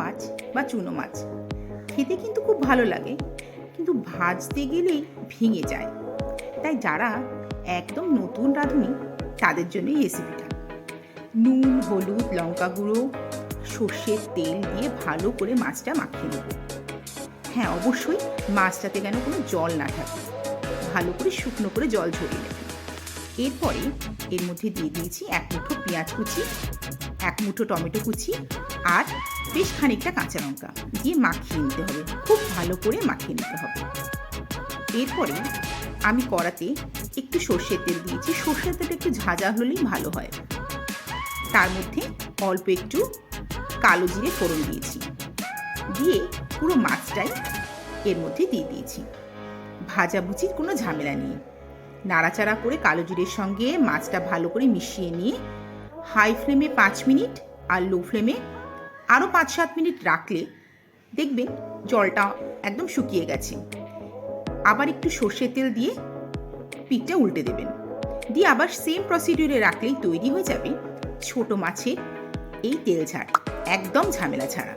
মাছ বা চুনো মাছ। খেতে কিন্তু খুব ভালো লাগে, কিন্তু ভাজতে গেলেই ভেঙে যায়। তাই যারা একদম নতুন রাঁধুনি, তাদের জন্য এই রেসিপিটা নুন, হলুদ, লঙ্কা গুঁড়ো, সর্ষের তেল দিয়ে ভালো করে মাছটা মাখিয়ে নেব। হ্যাঁ অবশ্যই মাছটাতে যেন কোনো জল না থাকে। ভালো করে শুকনো করে জল ঝরিয়ে নেব। এরপরে এর মধ্যে দিয়ে দিয়েছি এক মুঠো পেঁয়াজ কুচি এক মুঠো টমেটো কুচি আর বেশ খানিকটা কাঁচা লঙ্কা দিয়ে মাখিয়ে নিতে হবে। খুব ভালো করে মাখিয়ে নিতে হবে। এরপরে আমি কড়াতে একটু সর্ষের তেল দিয়েছি। সর্ষের তেলটা একটু ঝাঁঝা হলেই ভালো হয়। তার মধ্যে অল্প একটু কালো জিরে ফোড়ন দিয়েছি। দিয়ে পুরো মাছটাই এর মধ্যে দিয়ে দিয়েছি। ভাজাভুজির কোনো ঝামেলা নেই। নাড়াচাড়া করে কালো জিরের সঙ্গে মাছটা ভালো করে মিশিয়ে নিয়ে হাই ফ্লেমে পাঁচ মিনিট আর লো ফ্লেমে আরও পাঁচ সাত মিনিট রাখলে দেখবেন জলটা একদম শুকিয়ে গেছে। আবার একটু সর্ষের তেল দিয়ে পিঠটা উল্টে দেবেন। দিয়ে আবার সেম প্রসিডিউরে রাখলেই তৈরি হয়ে যাবে ছোট মাছের এই তেল ঝাড় একদম ঝামেলা ছাড়া।